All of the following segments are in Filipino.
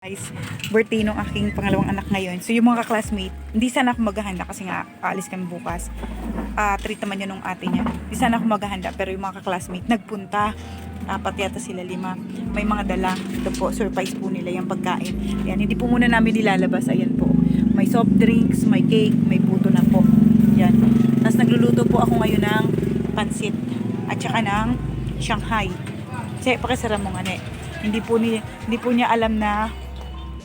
Guys, birthday nung aking pangalawang anak ngayon. So yung mga classmate, hindi sana ako maghahanda kasi nga aalis kami bukas. Ah, treat naman yun nung ate niya. Hindi sana ako maghahanda pero yung mga classmate nagpunta. Apat yata sila lima. May mga dala. Ito po, surprise po nila yung pagkain. Yan, hindi po muna namin nilalabas. Ayan po. May soft drinks, may cake, may puto na po. Yan. Tapos nagluluto po ako ngayon ng pansit. At saka ng Shanghai. Kasi pakisara mo nga ne. Hindi po, ni, hindi po niya alam na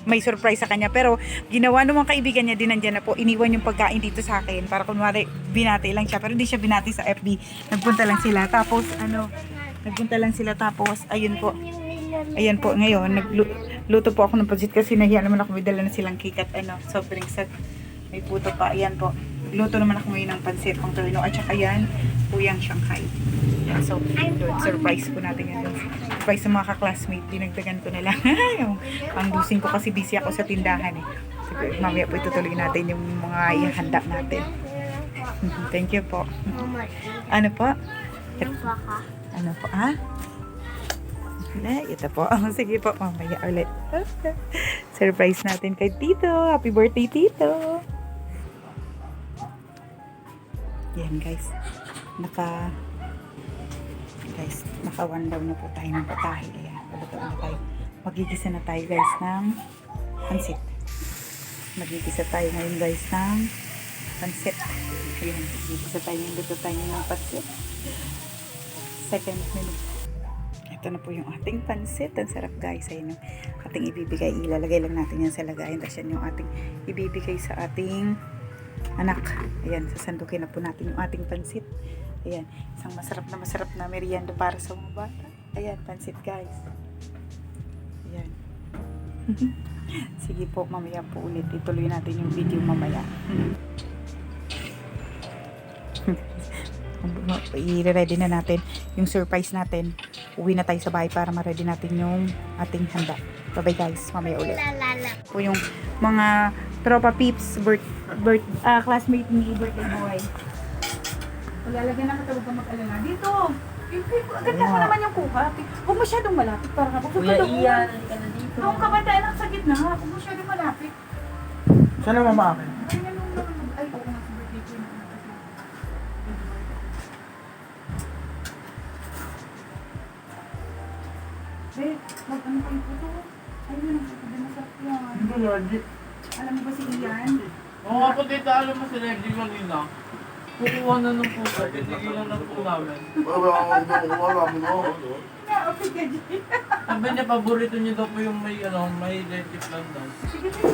may surprise sa kanya. Pero ginawa ng mga kaibigan niya din nandyan na po. Iniwan yung pagkain dito sa akin. Para kunwari binati lang siya. Pero hindi siya binati sa FB. Nagpunta lang sila. Tapos ano, nagpunta lang sila. Tapos ayun po. Ayan po ngayon. Nagluto po ako ng pansit kasi nahiya naman ako. May dala na silang cake at ano, soft drinks at may puto pa. Ayan po. Luto naman ako ngayon ng pansit pang turno. At saka yan, puyang Shanghai. Yan, so, yun, surprise po natin yan. Surprise sa mga ka-classmate. Dinagdagan ko na lang. yung pangdusin ko kasi busy ako sa tindahan eh. Siguro, mamaya po itutuloy natin yung mga ihanda natin. Thank you po. Ano po? Ano po, ha? Na, ito po. Sige po, mamaya ulit. Surprise natin kay Tito. Happy birthday, Tito. Yan, guys. Naka guys, naka one down na po tayo ng patahe. Ayan, paluto na tayo. Magigisa na tayo, guys, ng pansit. Magigisa tayo ngayon, guys, ng pansit. Ayan, magigisa tayo ng luto tayo ng pansit. Second minute. Ito na po yung ating pansit. Ang sarap guys. Ayun yung ating ibibigay. Ilalagay lang natin yan sa lagayan. Tapos yan yung ating ibibigay sa ating anak. Ayan, sasandukin na po natin yung ating pansit. Ayan, isang masarap na masarap na merienda para sa mga bata. Ayan, pansit guys. Ayan. Sige po, mamaya po ulit. Ituloy natin yung video mamaya. i-ready na natin yung surprise natin. Uwi na tayo sa bahay para ma-ready natin yung ating handa. Bye-bye guys. Mamaya ulit. Po yung mga tropa peeps, birth, birth, ah, classmate ni birthday boy. Paglalagyan na ka mag-alala. Dito! Yung cake, ganda mo naman yung kuka. Huwag masyadong malapit para ka. Kuya ka doon. Ian, halika na dito. Doon ka ba tayo lang sa gitna? Huwag masyadong malapit. Saan ang mama akin? Ay, lang. Ay, oo nga sa birthday ko yun. Eh, mag-ano kayo po to? Ayun, nagsasabi mo sa yan. Hindi. Alam mo ba si Ian? Oo nga po dito, alam mo si Reggie kanina. Kukuha na ng puso, tinigilan na po namin. Wala akong mo okay ka, Jay. Sabi niya, paborito niya daw po yung may, ano, may dentip lang daw. Sige, sige.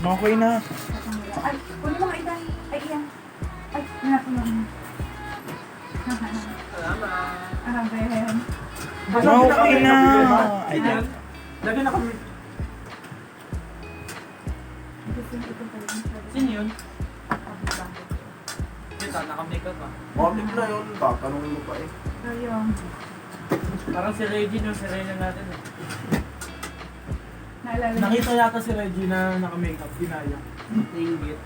Okay na. Salamat. Ah, Ben. Okay na. Ay, Ayan. Lagyan na kami. Sino yun? Kita, naka-makeup ah. Bakit na yun? Tatanungin mo pa eh. Ayun. Parang si Reggie yung sirena natin eh. Naalala niyo? Nakita yata si Reggie na naka-makeup. Pinaya. Tingit.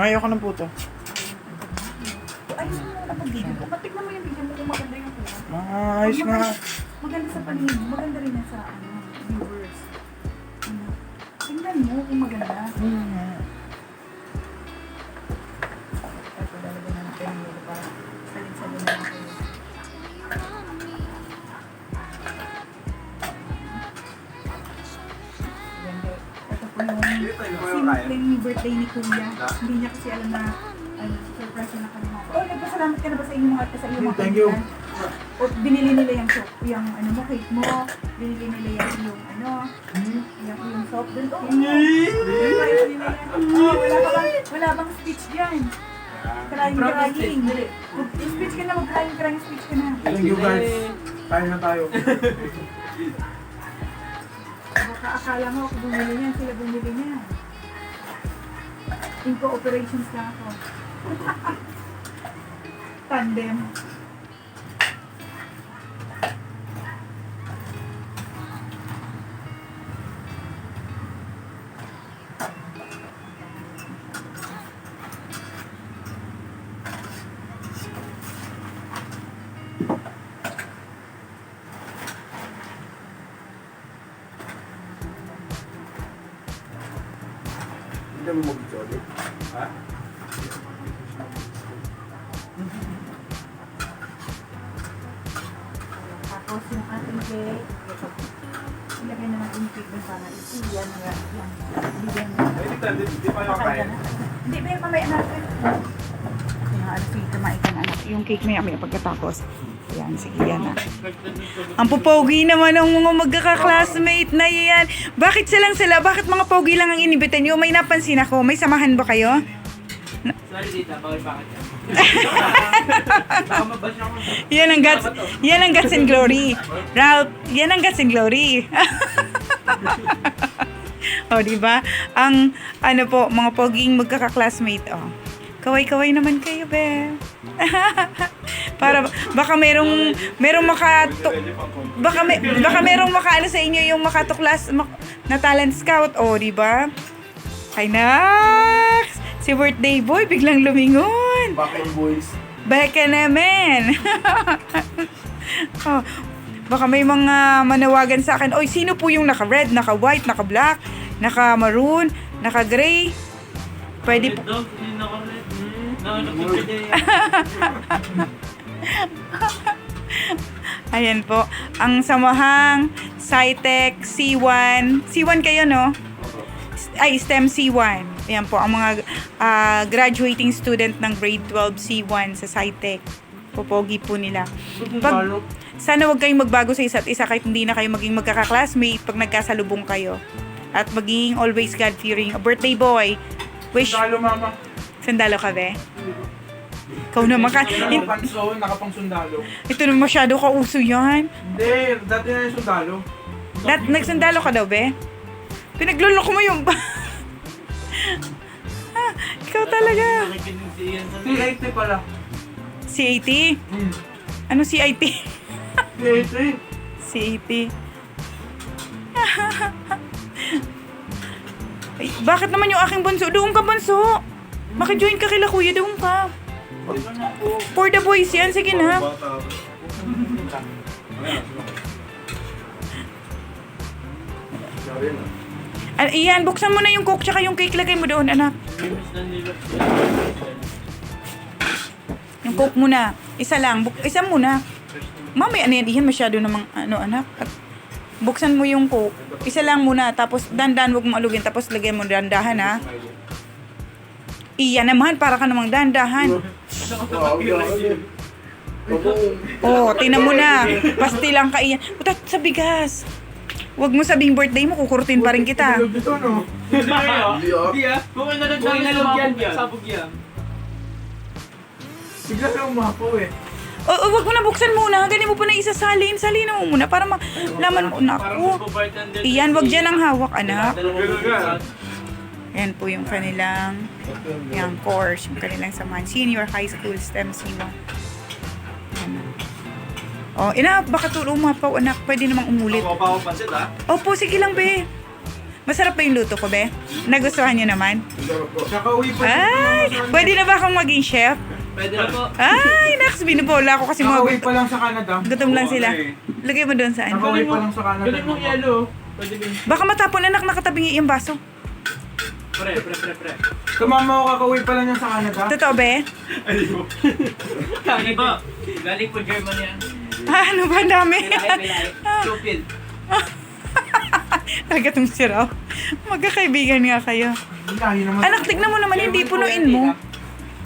Ngayon ka ng puto. Ay, gusto mo na pag-video. Kung tignan mo yung maganda yung kuha. Ayos nga. Maganda sa paningin. Maganda rin yan sa ano, viewers. Ano. Tingnan mo kung maganda. Hmm. Ito talaga na natin yung mga para salin-salin na natin. Simpleng birthday ni Kuya. Hindi niya kasi alam na ano, surprise na kami. Oh, nagpasalamat ka na ba sa inyong mga sa inyong mga Thank you. O binili nila yung soap, yung ano mo, cake mo. Binili nila yung, yung ano, yung, yung soap dun. Oh. Oh, wala ka bang, wala bang speech dyan? Crying, crying. Mag-speech ka na, mag-crying, crying speech ka na. Thank you guys. Kaya na tayo. Baka akala mo ako bumili niyan, sila bumili niyan. In cooperations lang ako. Tandem. Hindi, pero mamaya natin. Yung ano, sige, kumain ka na anak. Yung cake maya maya pagkatapos. Yan, sige yan na. Ang pupogi naman ng mga magkaka-classmate na yan. Bakit silang sila? Bakit mga pogi lang ang inibitan nyo? May napansin ako. May samahan ba kayo? Sorry, Tita. Bakit bakit yan? Yan ang guts, yan ang guts and glory. Ralph, yan ang guts and glory. o, di ba? Ang, ano po, mga poging magkaka-classmate, oh. Kaway-kaway naman kayo, be. Para, baka merong, merong makato, baka, may, baka merong makaano sa inyo yung makatuklas mak, na talent scout, oh, di ba? Ay, Nax! Si birthday boy, biglang lumingon. Bakit boys? Baka naman. oh, baka may mga manawagan sa akin, Oy, sino po yung naka-red, naka-white, naka-black, naka-maroon, naka-gray? Pwede po. Dog, hindi na kami. Nahanap ko siya yan. Ayan po. Ang samahang SciTech C1. C1 kayo, no? Ay, STEM C1. Ayan po, ang mga ah, graduating student ng grade 12 C1 sa SciTech. Popogi po nila. Pag, sana wag kayong magbago sa isa't isa kahit hindi na kayo maging magkaka-classmate pag nagkasalubong kayo. At maging always God-fearing. A birthday boy. Wish, Sundalo, mama. sandalo ka, be? Ikaw naman ka. Nakapanso, nakapang sundalo. Ito na masyado kauso yan. Hindi, dati na yung sundalo. Dat, nagsandalo ka daw, be? Pinagluloko mo yung... Ah, ikaw talaga. C80 pala. CAT? Hmm. Ano CIT? C80. CAT. Ay, bakit naman yung aking bunso? Doon ka, bunso. Maki-join ka kila kuya, doon ka. For the boys yan, sige na. Ah, iyan, buksan mo na yung coke tsaka yung cake, lagay mo doon, anak. Yung coke muna. Isa lang. Buk isa muna. Mamaya ano yan, iyan masyado namang ano anak. At buksan mo yung coke. Isa lang muna. Tapos dandan wag mo alugin. Tapos lagyan mo dandahan ha. Iyan naman, para ka namang dandahan. Oh, tingnan mo na. Pasti lang ka iyan. Puta sa bigas. Wag mo sabing birthday mo, kukurtin pa rin kita. Hindi ah. Hindi ah. Kung ano inalog yan, sabog yan. sabog yan. Bigla siya umapaw eh. Oh, oh, wag mo na buksan muna. Ganyan mo pa na isasalin. Salin mo muna para malaman mo. Naku. Iyan, wag dyan ang hawak, anak. Yan po yung kanilang yung course, yung kanilang samahan. Senior High School STEM C1. Yan. Oh, ina, baka tulo umapaw, anak. Pwede namang umulit. Ako pa ako pansit ah. Opo, sige lang, be. Masarap pa yung luto ko, be. Nagustuhan niyo naman? Ay, pwede na ba akong maging chef? Pwede na po. Ay, naks, binubola ako kasi mga Kakauwi gutom, pa lang sa Canada. gutom lang sila. Lagay mo doon sa ano. Kakauwi pa lang sa Canada. Galing mong yellow. Pwede ba? Baka matapon, anak, nakatabingi yung baso. Pre, pre, pre, pre. Tumama ko kakauwi pa lang yan sa Canada. Totoo, be? Kaya ba? Galing po Germany yan. Ah, ano ba, ang dami? Stupid. Nagatong si Raw. Magkakaibigan nga kayo. Naman. Anak, tignan mo naman, hindi punuin mo.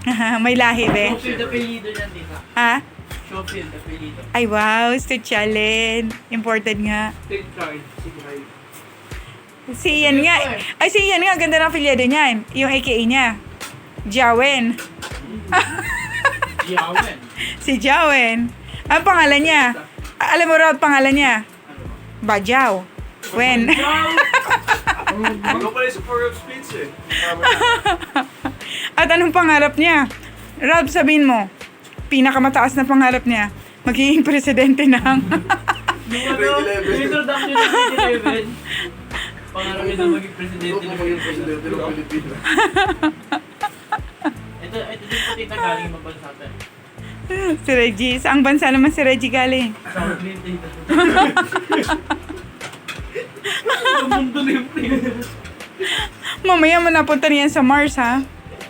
May lahi, be. Showfield apelido yan, tita. Ha? Showfield apelido. Ay, wow, Stuchalin. Imported nga. Take charge. Si Ian nga. Ay, si Ian nga. Ganda ng afiliado niyan. Yung AKA niya. Jawen. Yawen. Si Jawen. Ang pangalan niya. A- Alam mo raw ang pangalan niya? Bajaw. Wen. Ikaw pala yung support of speech eh. At anong pangarap niya? Ralph, sabihin mo. Pinakamataas na pangarap niya. Magiging presidente ng... Yung ano, Grade 11. yung introduction ng grade 11. Pangarap niya na maging presidente ng po yung presidente ng Pilipinas. Ito, ito din galing ibang bansa tayo. si Reggie. Saang bansa naman si Reggie galing? Sa mundo na yung. Mamaya mo napunta niyan sa Mars, ha?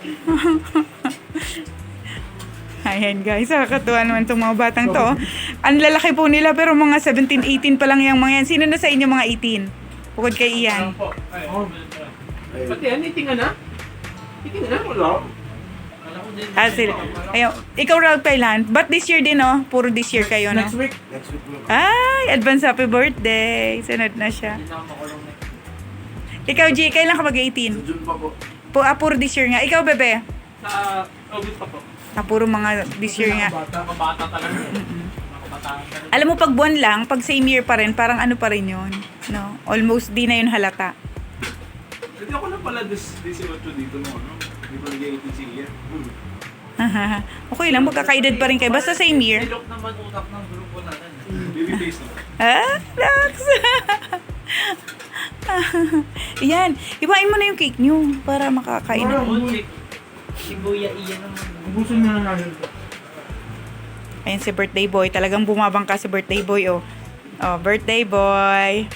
Ayan guys, nakakatuwa naman itong mga batang to. Ang lalaki po nila pero mga 17, 18 pa lang yung mga yan. Sino na sa inyo mga 18? Bukod kay Ian. Pati yan, itinga na? Itinga na? Wala. Alam ko din. Ah, sila. Ayun. Ikaw, Ralph Kailan. But this year din, no? Puro this year kayo, no? Next week. Next week. Ay, advance happy birthday. Sunod na siya. Na na. Ikaw, G, kailan ka mag-18? June pa po. Po, ah, puro this year nga. Ikaw, Bebe? Sa August pa po. Ah, puro mga this year nga. Bata talaga. Kabataan talaga. Alam mo, pag buwan lang, pag same year pa rin, parang ano pa rin yun. No? Almost di na yun halata. Hindi ako na pala this, this dito nung ano. Hindi ko nag-18 si Ian. okay lang, magkakaedad pa rin kayo. Basta same year. Nilok naman utak ng grupo natin. Baby face na. Ah, Dax! Yan. Ibain mo na yung cake nyo para makakain na. Bullshit. Si Buya Iyan naman. Ubusin na na natin. Ayan si birthday boy. Talagang bumabang ka si birthday boy, oh. Oh, birthday boy.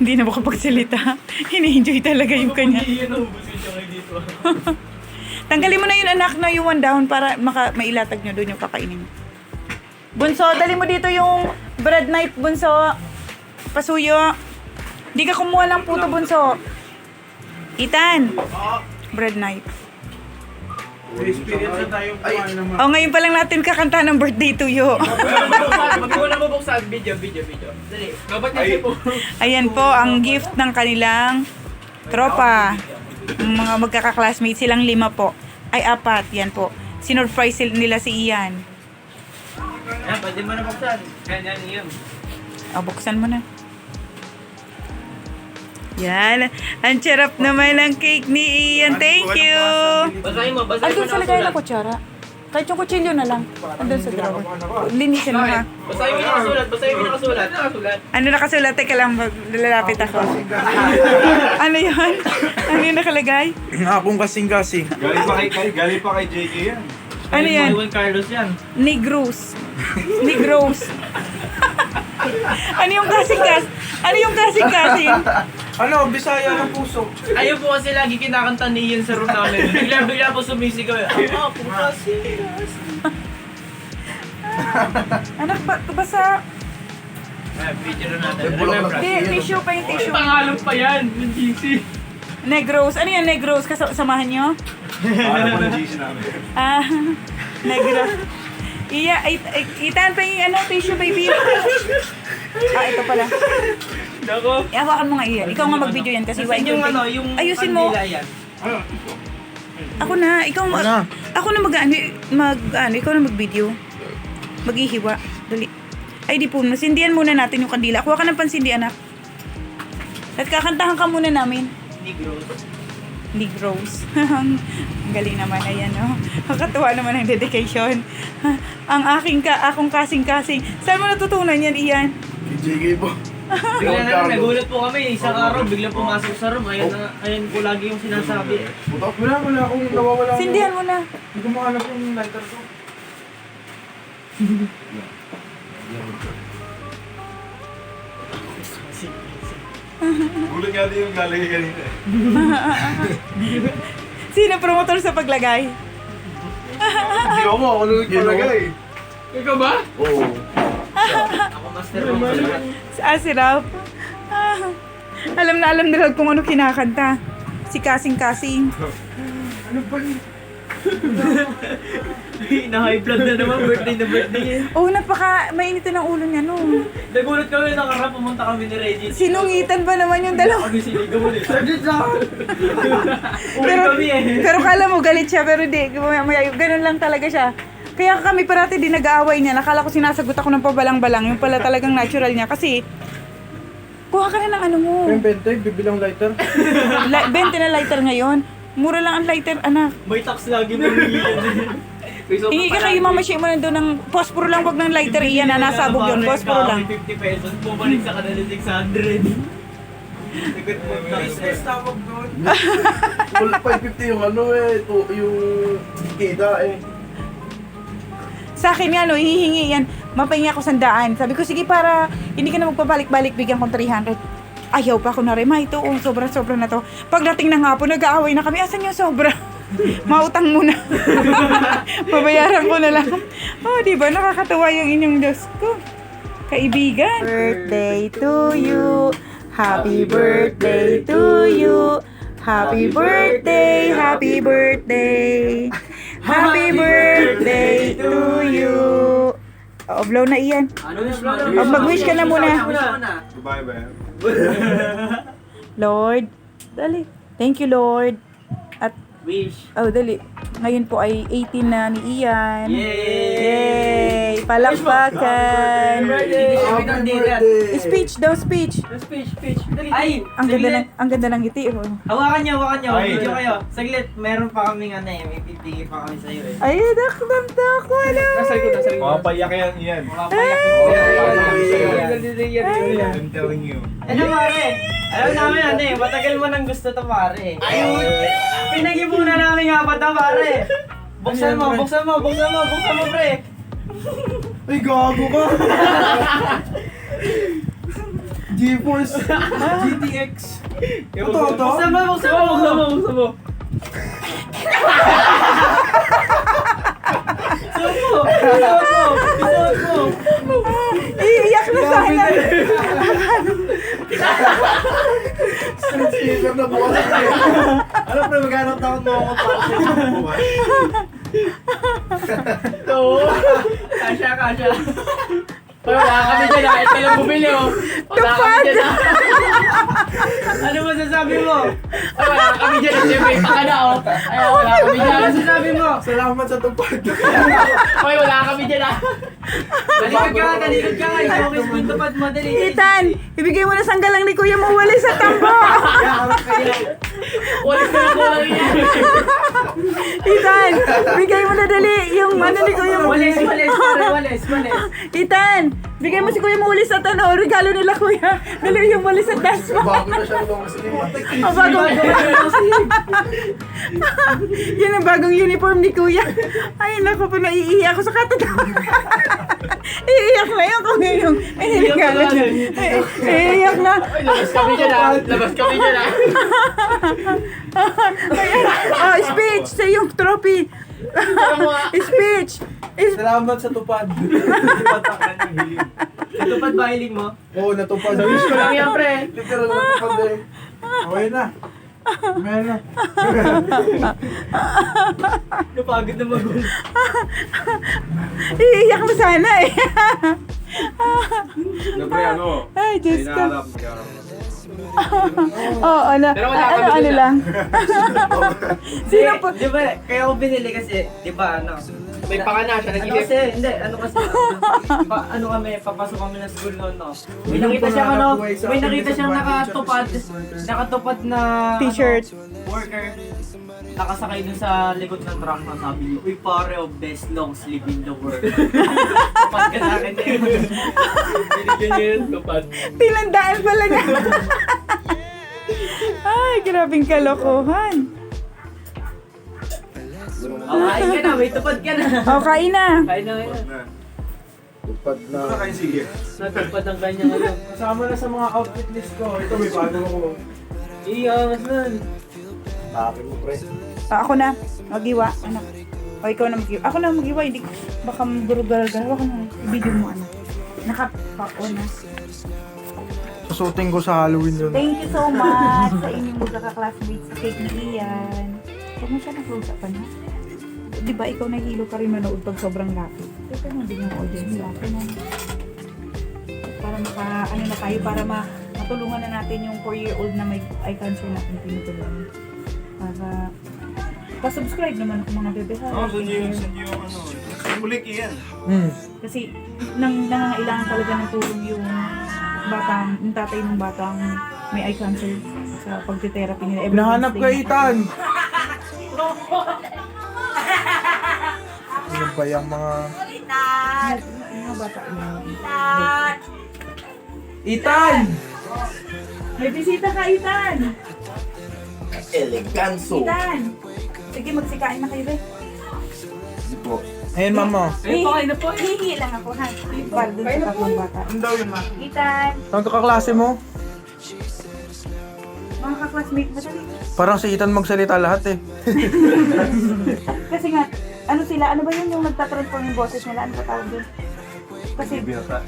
Hindi na makapagsalita. Hini-enjoy talaga yung kanya. Iyan na ubusin siya kayo dito. Tanggalin mo na yung anak na yung one down para maka, mailatag nyo doon yung kakainin. Bunso, dali mo dito yung bread knife, bunso. Pasuyo. Di ka kumuha ng puto, bunso. Itan. Bread knife. May experience na tayo kumain naman. O, ngayon pa lang natin kakanta ng birthday to you. Mag mo na mabuksan. Video, video, video. Dali. Dapat niya po. Ayan po, ang gift ng kanilang tropa. Ang mga magkaka-classmates, silang lima po. Ay, apat. Yan po. Sinurprise nila si Ian. Yan, pwede mo na buksan. Ganyan, Ian. O, buksan mo na. Yan. Ang charap naman ng cake ni Ian. Thank you. Basahin mo, basahin mo Andun sa na lagay na kasulat. kutsara. Kahit yung kutsilyo na lang. Andun sa drawer. Linisin mo ha. Basahin mo yung nakasulat, basahin mo yung nakasulat. Nakasulat. Ano nakasulat? Teka lang, mag- lalapit ako. ano yun? Ano yung nakalagay? Akong kasing-kasing. Galing pa kay, kay, galing pa kay JK yan. Ano yan? Juan Carlos yan. Negros. Negros. ano yung kasing-kas? Ano yung kasing-kasing? Ano, Bisaya ng puso. Ayun po kasi lagi kinakanta ni Ian sa room namin. Bigla-bigla po sumisigaw. Ah, po kasi. Ano ba? Basta, Eh, video na natin. Remember. di, tissue pa yung tissue. Pangalan pa yan, yung GC. Negros. Ano yung negros? Kas- samahan nyo? Para mo GC namin. Ah, negros. Iya, ay, ay, itaan pa yung ano, tissue baby. Ah, ito pala. Dako. Ihawakan mo nga iya. Ikaw nga mag-video yan kasi Kasi yung ano, yung Ayusin mo. yan. Ako na, ikaw mag, Ano? ako na mag, ano, mag, ano, ikaw na mag-video. Maghihiwa. Dali. Ay, di po, masindihan muna natin yung kandila. Kuha ka ng pansindi, anak. At kakantahan ka muna namin. Negros. Negros. Ang galing naman, ayan, no? Nakakatuwa naman ang dedication. ang aking ka, akong kasing-kasing. Saan mo natutunan yan, Ian? Kay JK po. Bigla na lang, nagulat po kami. Isang araw, biglang pumasok sa room. Ayan, na, ayan po lagi yung sinasabi. Putok. Wala, wala akong nawawala. Sindihan mo na. Hindi ko mahanap yung lighter ko. Gulat nga din yung galing kay kanina. eh. Sino promotor sa paglagay? Hindi ako, ako nung nagpalagay. Ikaw ba? Oo. Ako master room. Ah, si Ralph. Ah, alam na alam nila kung ano kinakanta. Si Kasing Kasing. Ano ba yun? Na-high blood na naman, birthday na birthday eh. Oh, napaka mainit ng ulo niya, no. Nagulat kami, nakarap, pumunta kami ni Reggie. Sinungitan ba naman yung dalawa? Kami sinigaw ulit. Saglit lang. Uwi Pero, kami eh. pero kala mo galit siya, pero di. Ganun lang talaga siya. Kaya kami parati din nag-aaway niya. Nakala ko sinasagot ako ng pabalang-balang. Yung pala talagang natural niya. Kasi, kuha ka na ng ano mo. Yung bente, bibilang lighter. La- 20 na lighter ngayon. Mura lang ang lighter, anak. May tax lagi mo Hingi ka kay Mama Shea mo na doon ng posporo lang, wag ng lighter. Iyan na, nasabog yun. Posporo lang. 50 pesos, bumalik sa kanila 600. Sagot mo, Business tawag doon. Full 550 yung ano eh, ito, yung kita eh. Sa akin nga, no, hihingi yan. Mapahingi ako sandaan. Sabi ko, sige, para hindi ka na magpabalik-balik, bigyan ko 300. Ayaw pa ako na rin, ma, ito, oh, sobra-sobra na to. Pagdating ng hapon, nag-aaway na kami. Asan yung sobra? Mautang muna. Babayaran ko na lang. Oh, di ba? Nakakatawa yung inyong Diyos ko. Kaibigan. Birthday to you. Happy birthday to you. Happy birthday, happy birthday. Happy birthday to you. Oh, blow na iyan. Ano? Oh, mag-wish ka na muna. Goodbye yan? Lord, dali. Thank you, Lord. At, Wish. oh, dali. Ngayon po ay 18 na ni Ian. Yay! Yay! Palakpakan! Speech daw, speech. Speech, speech. Ay, Ang ganda ng, ang ganda ng ngiti. Oh. Hawakan niyo, hawakan niyo. Ay. Video kayo. Saglit, meron pa kaming ano eh. May pipigil pa kami sa'yo eh. Ay, nakdamda ko na. Makapayak yan yan. Makapayak I'm telling you. Ano pare? Alam namin ano eh, matagal mo nang gusto to pare. Ayun! Pinag-ipunan namin nga pa to pare. Buksan mo, buksan mo, buksan mo, buksan mo pre. Ay, gago ka! GeForce GTX. Ito, ito? Buksan mo, buksan mo, buksan mo, buksan mo. Suot mo! Suot mo! Suot mo! Iiyak na sana. Speaker na bukas. Alam pre, maghanap taon mo ako para sa isang buwan. Kasha, kasha. Ay, wala kami dyan ah. Ito lang bumili oh. Wala kami dyan ah. Ano masasabi mo? Ay, wala kami dyan. Siyempre, taka na oh. Ay, wala kami Ano dyan. masasabi mo? Salamat sa tupad. Ay, wala kami dyan ah. Talikod ka, talikod ka. Isokis mo yung tupad mo, dali. Ethan, ibigay mo na sanggalang ni Kuya mo wali sa tambo. Walis na lang yan. Ethan, bigay mo na dali yung ano ni Kuya mo. Walis, walis, walis, walis. Ethan, bigay mo si Kuya mo wali sa tano. Regalo nila Kuya. Dali yung wali sa dance mo. Bago na siya long sleeve. Ang bagong Yan ang bagong uniform ni Kuya. Ay, naku po, naiiyak ako sa katatawa. Iiyak na yun kung yung regalo Iiyak na. Ay, labas kami dyan ah. Labas kami dyan ah. Oh, speech sa yung trophy. speech. Is- Salamat sa tupad. Sa tupad ba hiling mo? Oo, natupad. Sa wish ko lang yan, pre. Literal na tupad eh. Okay na. Meron na. Napagod na mag Iiyak na sana eh. Siyempre ano, Ay, Diyos ko. Oo, ano, Pero wala ano, kami ano lang. Sino po? Di ba, kaya ako binili kasi, di ba, ano? May pakana siya. Ano Nag-isip. kasi, hindi, ano kasi, pa, ano kami, papasok kami ng school noon, no? May nakita siya, ano, may nakita siyang nakatupad, nakatupad na, T-shirt. ano, worker, nakasakay dun sa likod ng truck na sabi niyo, Uy pare, oh, best long sleep in the world. Tupad ka sa akin eh. Binigyan niya yun. Kapag. Tinandaan pala niya. Ay, grabing kalokohan. Oh, kain ka na, may tupad ka na. O, kain na. Kain na ngayon. Tupad na. Ano kayo sige? Natupad ang kanya ngayon. Kasama na sa mga outfit list ko. Ito may bago ako. Iyangas nun. Bakit mo pre? Ah, ako na. Magiwa. Anak. O, ikaw na magiwa. Ako na magiwa. Hindi, baka maburugal-gal. Ako na. Video mo, anak. Nakapa-o na. Susuting ko sa Halloween yun. Thank you so much sa inyong magkaka-classmates sa cake ni Ian. Huwag mo siya na-close upan ha. Di ba ikaw nahilo ka rin manood pag sobrang lapit? Ito mo din yung audience lapit na. Para maka, ano na tayo, para ma, matulungan na natin yung 4-year-old na may eye cancer natin tinutulungan. Para, pa-subscribe naman kung mga bebe ha. Oo, saan yung, yung ano, simulik yan. Hmm. Kasi nang nangangailangan talaga ng tulong yung batang, yung tatay ng batang may eye cancer sa pagte-therapy nila. Every Nahanap ka, Wednesday. Ethan! Ano ba yung mga... Yung mga bata yun. Ethan! May bisita ka, Itan! Eleganso! Itan! Sige, magsikain na kayo, be. Hindi po. Ayun, mama. Ayun pa kayo na po. Hihingi lang ako, ha? Para dun sa tatlong bata. Ang daw yung ma. Ethan, Saan ka kaklase mo? mga ka-classmate, madali. Parang si Ethan magsalita lahat eh. Kasi nga, ano sila, ano ba yun yung nagtatransform yung boses nila? Ano ba tawag dun? Kasi,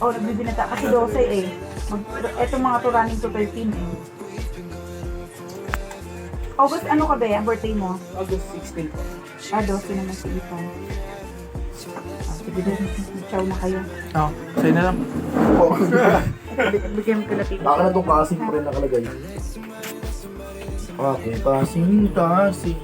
oh, nagbibinata. Kasi 12 eh. Mag, etong mga to running to 13 eh. August, ano ka ba yan? Birthday mo? August 16 po. Ah, 12 naman si Ethan. Ah, sige din. Ciao na kayo. Oh, sa'yo na lang. Bigyan mo kila tito. Baka na itong kasing pa rin nakalagay. Okay, kasing, kasing.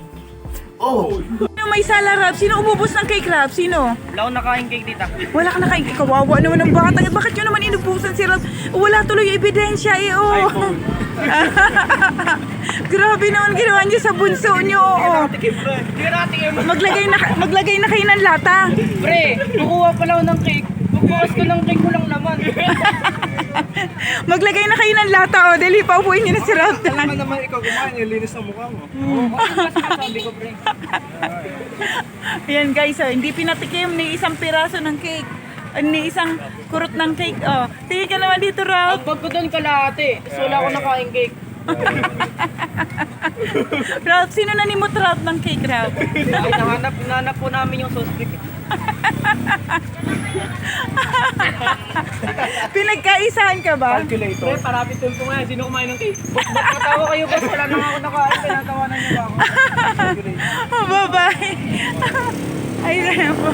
Oh! Sino may sala, Rab? Sino umubos ng cake, Rab? Sino? Wala akong nakain cake dito. Wala ka na kay kawawa naman ng bata. Bakit yun naman inubusan si Rab? Wala tuloy ebidensya eh, oh. Grabe naman ginawa niyo sa bunso niyo, oo. Ka nakatikim. Maglagay na, maglagay na kayo ng lata. Pre, kukuha pala ako ng cake. Pagbukas ko ng cake, walang laman. Maglagay na kayo ng lata, oh. Dali, paupuin niyo na si Rab. Ano naman ikaw kumain, yung linis ng mukha mo. Sabi ko, pre. Ayan guys, oh, hindi pinatikim ni isang piraso ng cake. Ni isang kurot ng cake, oh. Tingin ka naman dito, Rab. Pagpag ko doon kalahati, so wala akong nakain cake. Rab, sino nanimot, Rab, ng cake, Rab? Ay, nahanap, nahanap po namin yung suspect. Pinagkaisahan ka ba? Pre, parami tulpo nga. Sino kumain ng cake? Natawa kayo, boss. Wala na ako nakain. Pinatawanan niyo ba ako? Oh, bye-bye. Ay, po.